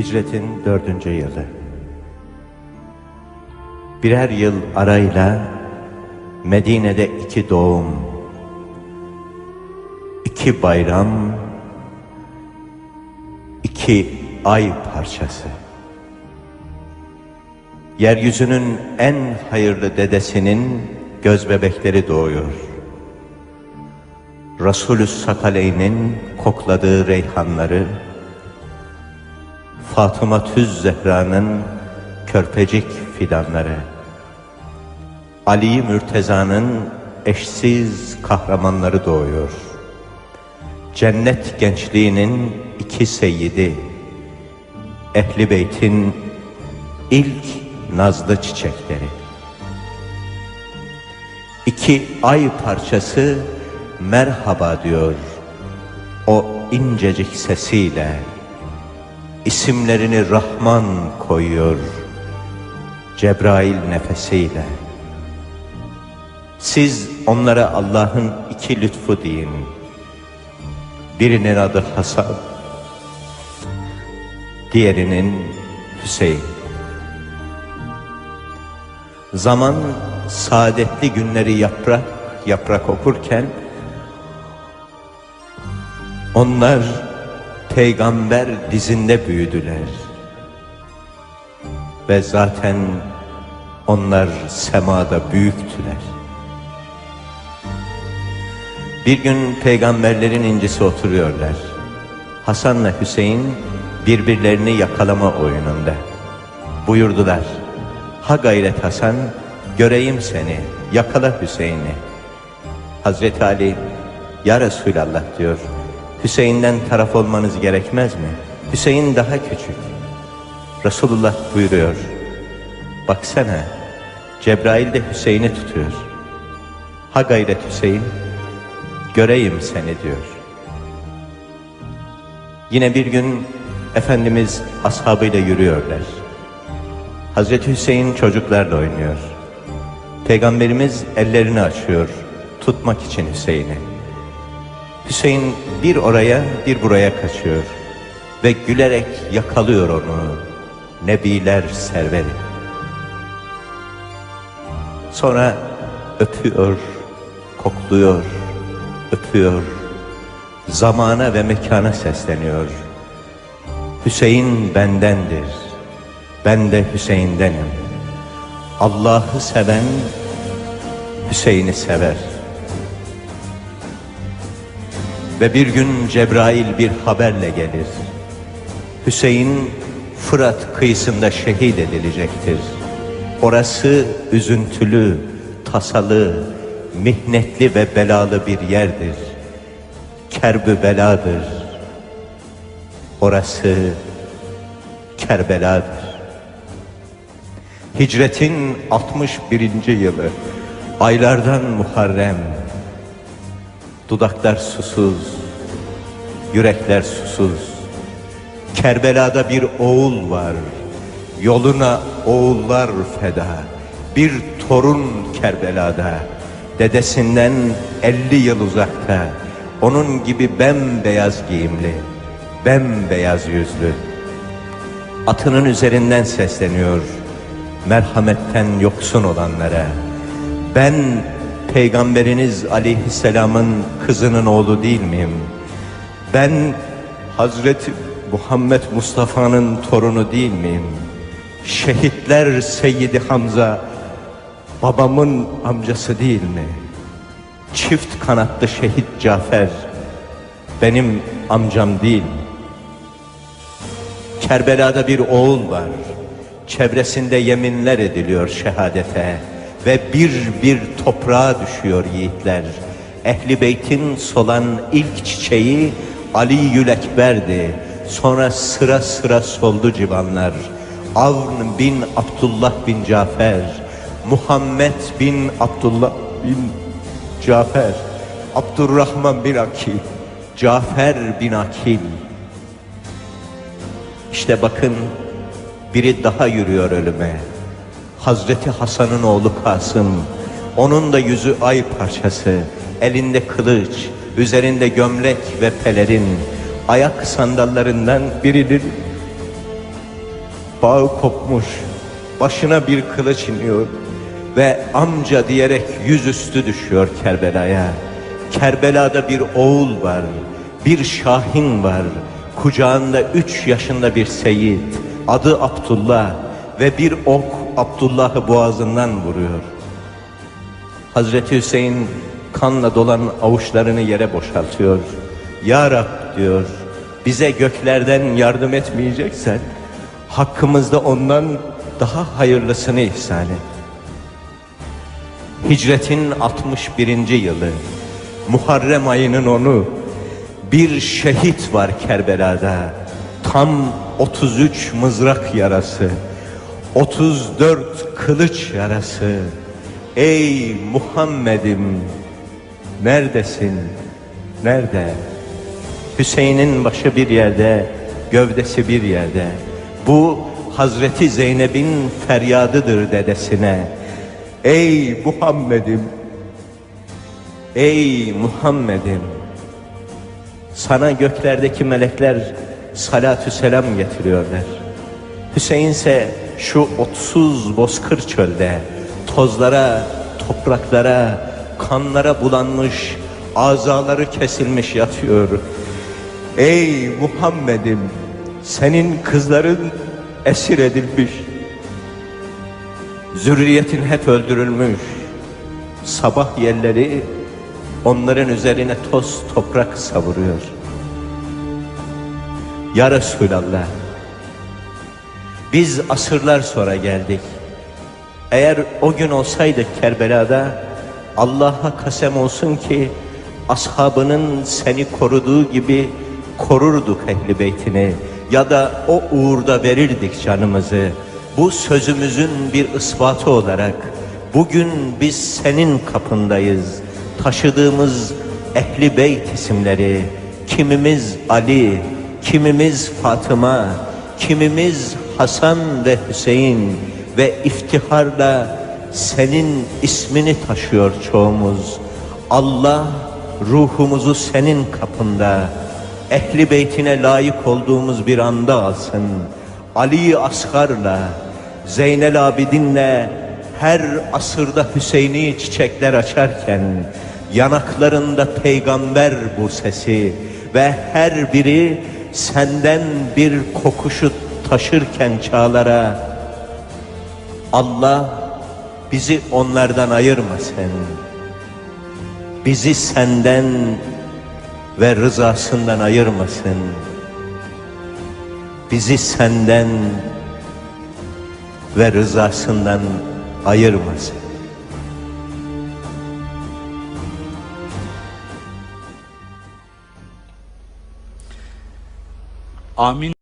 Hicretin dördüncü yılı. Birer yıl arayla Medine'de iki doğum, iki bayram, iki ay parçası. Yeryüzünün en hayırlı dedesinin göz bebekleri doğuyor. Resulü Sakaley'nin kokladığı reyhanları, Fatıma Tüz Zehra'nın körpecik fidanları, Ali Mürteza'nın eşsiz kahramanları doğuyor. Cennet gençliğinin iki seyyidi, Ehli Beyt'in ilk nazlı çiçekleri. İki ay parçası merhaba diyor o incecik sesiyle. İsimlerini Rahman koyuyor Cebrail nefesiyle. Siz onlara Allah'ın iki lütfu deyin. Birinin adı Hasan, diğerinin Hüseyin. Zaman saadetli günleri yaprak yaprak okurken onlar peygamber dizinde büyüdüler. Ve zaten onlar semada büyüktüler. Bir gün peygamberlerin incisi oturuyorlar. Hasan'la Hüseyin birbirlerini yakalama oyununda. Buyurdular. Ha gayret Hasan, göreyim seni, yakala Hüseyin'i. Hazreti Ali, ya Resulallah diyor, Hüseyin'den taraf olmanız gerekmez mi? Hüseyin daha küçük. Resulullah buyuruyor, baksana, Cebrail de Hüseyin'i tutuyor. Ha gayret Hüseyin, göreyim seni diyor. Yine bir gün Efendimiz ashabıyla yürüyorlar. Hazreti Hüseyin çocuklarla oynuyor. Peygamberimiz ellerini açıyor tutmak için Hüseyin'i. Hüseyin bir oraya bir buraya kaçıyor ve gülerek yakalıyor onu. Nebiler serveri. Sonra öpüyor, kokluyor, öpüyor. Zamana ve mekana sesleniyor. Hüseyin bendendir. Ben de Hüseyin'denim. Allah'ı seven Hüseyin'i sever. Ve bir gün Cebrail bir haberle gelir. Hüseyin Fırat kıyısında şehit edilecektir. Orası üzüntülü, tasalı, mihnetli ve belalı bir yerdir. Kerbü beladır. Orası Kerbeladır. Hicretin 61. yılı, aylardan Muharrem, dudaklar susuz, yürekler susuz. Kerbela'da bir oğul var, yoluna oğullar feda. Bir torun Kerbela'da, dedesinden 50 yıl uzakta. Onun gibi bembeyaz giyimli, bembeyaz yüzlü. Atının üzerinden sesleniyor merhametten yoksun olanlara. Ben peygamberiniz aleyhisselamın kızının oğlu değil miyim? Ben Hazreti Muhammed Mustafa'nın torunu değil miyim? Şehitler Seyyidi Hamza babamın amcası değil mi? Çift kanatlı şehit Cafer benim amcam değil mi? Kerbela'da bir oğul var. Çevresinde yeminler ediliyor şehadete ve bir bir toprağa düşüyor yiğitler. Ehli beytin solan ilk çiçeği Ali Yülekber'di. Sonra sıra sıra soldu civanlar. Avn bin Abdullah bin Cafer, Muhammed bin Abdullah bin Cafer, Abdurrahman bin Akil, Cafer bin Akil. İşte bakın biri daha yürüyor ölüme. Hazreti Hasan'ın oğlu Kasım. Onun da yüzü ay parçası. Elinde kılıç, üzerinde gömlek ve pelerin. Ayak sandallarından birinin bağı kopmuş, başına bir kılıç iniyor ve amca diyerek yüzüstü düşüyor Kerbela'ya. Kerbela'da bir oğul var, bir şahin var, kucağında üç yaşında bir seyit, adı Abdullah ve bir ok Abdullah'ı boğazından vuruyor. Hazreti Hüseyin kanla dolan avuçlarını yere boşaltıyor. Ya Rab diyor, bize göklerden yardım etmeyeceksen, hakkımızda ondan daha hayırlısını ihsan et. Hicretin 61. yılı, Muharrem ayının onu, bir şehit var Kerbela'da. Tam 33 mızrak yarası, 34 kılıç yarası. Ey Muhammed'im, neredesin, nerede? Hüseyin'in başı bir yerde, gövdesi bir yerde. Bu Hazreti Zeynep'in feryadıdır dedesine. Ey Muhammed'im, ey Muhammed'im, sana göklerdeki melekler salatü selam getiriyorlar. Hüseyin ise şu otsuz bozkır çölde tozlara, topraklara, kanlara bulanmış, azaları kesilmiş yatıyor. Ey Muhammed'im, senin kızların esir edilmiş. Zürriyetin hep öldürülmüş. Sabah yerleri onların üzerine toz toprak savuruyor. Ya Resulallah, biz asırlar sonra geldik. Eğer o gün olsaydık Kerbela'da, Allah'a kasem olsun ki ashabının seni koruduğu gibi korurduk ehli beytini ya da o uğurda verirdik canımızı. Bu sözümüzün bir ispatı olarak bugün biz senin kapındayız. Taşıdığımız ehli beyt isimleri kimimiz Ali, kimimiz Fatıma, kimimiz Hasan ve Hüseyin ve iftiharla senin ismini taşıyor çoğumuz. Allah ruhumuzu senin kapında ehli beytine layık olduğumuz bir anda alsın. Ali Asgar'la, Zeynel Abidin'le her asırda Hüseyin'i çiçekler açarken yanaklarında peygamber bu sesi ve her biri senden bir kokuşu taşırken çağlara Allah bizi onlardan ayırmasın. Bizi senden ve rızasından ayırmasın. Bizi senden ve rızasından ayırmasın. Amin.